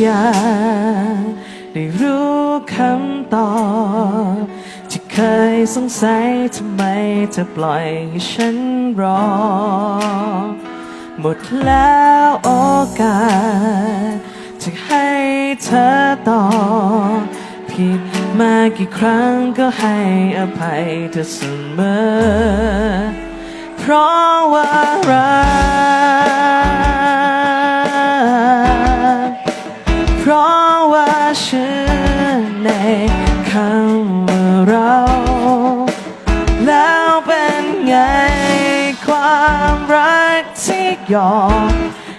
อยากได้รู้คำตอบที่เคยสงสัยทำไมเธอปล่อยให้ฉันรอ หมดแล้วโอกาสจะให้เธอต่อผิดมากี่ครั้งก็ให้อภัยเธอเสมอ เพราะว่ารัก คำว่าเรา แล้วเป็นไงความรักที่ยอม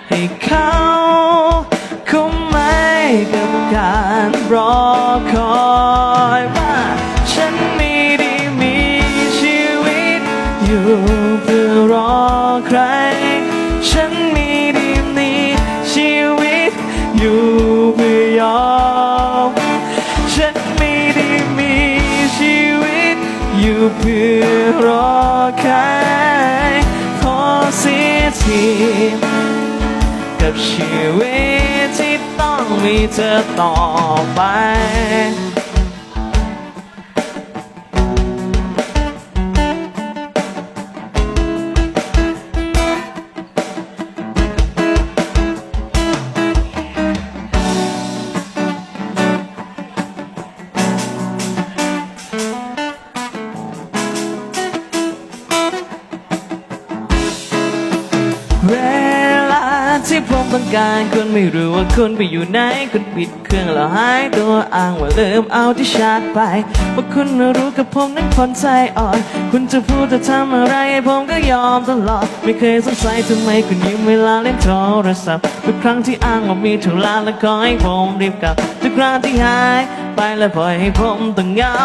ให้เขาคุ้มไหมกับการรอคอยว่าง รอใครขอเสียทีกับชีวิตที่ต้องมีเธอต่อไป เวลาที่ผมต้องการคุณไม่รู้ว่าคุณไปอยู่ไหน คุณปิดเครื่องแล้วหายตัวอ้างว่าลืมเอาที่ชาร์จไปว่าคุณไม่รู้กับผมนั้นคนใจอ่อน คุณจะพูดจะทำอะไรให้ผมก็ยอมตลอด ไม่เคยสงสัยทำไมคุณยืมเวลาเล่นโทรศัพท์ทุกครั้งที่อ้างว่ามีธุระแล้วขอให้ผมรีบกลับทุกครั้งที่หายไปแล้วปล่อยให้ผมต้องเหงา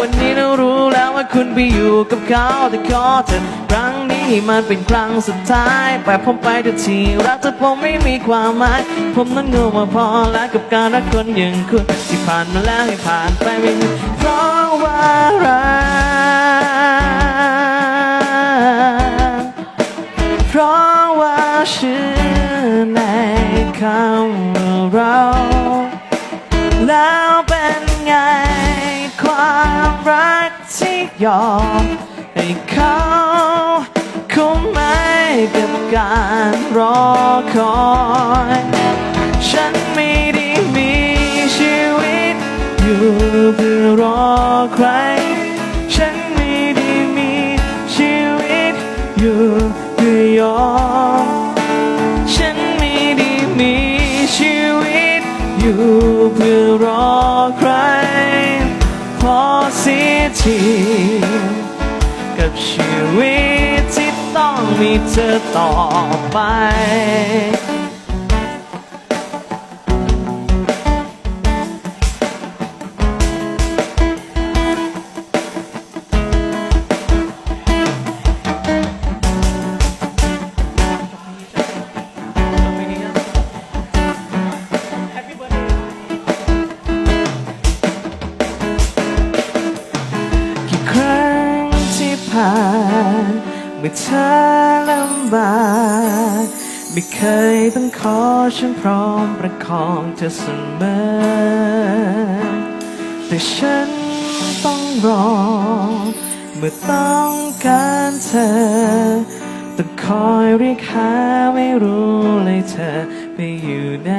วันนี้เรารู้แล้วว่าคุณไปอยู่กับเขาแต่ขอเถอะครั้งนี้ มันเป็นครั้งสุดท้ายไปผมไปเถอะทีรักเธอผมไม่มีความหมาย ผมนั้นโง่มาพอแล้วกับการรักคนอย่างคุณที่ผ่านมาแล้วให้ผ่านไปไม่มีเพราะว่ารักเพราะว่าชื่อในคำว่าเราแล้วเป็นไงความรักที่ยอมให้เขา การรอคอย ฉันไม่ได้มีชีวิต อยู่เพื่อรอใคร ฉันไม่ได้มีชีวิต อยู่เพื่อยอมฉันไม่ได้มีชีวิต อยู่เพื่อรอใคร พอเสียทีกับชีวิต มีเธอต่อไปกี่ครั้งที่ผ่าน เมื่อเธอลำบากไม่เคยต้องขอฉันพร้อมประคองเธอเสมอ แต่ฉันต้องรอ เมื่อต้องการเธอต้องคอยเรียกหาไม่รู้เลยเธอไปอยู่ไหน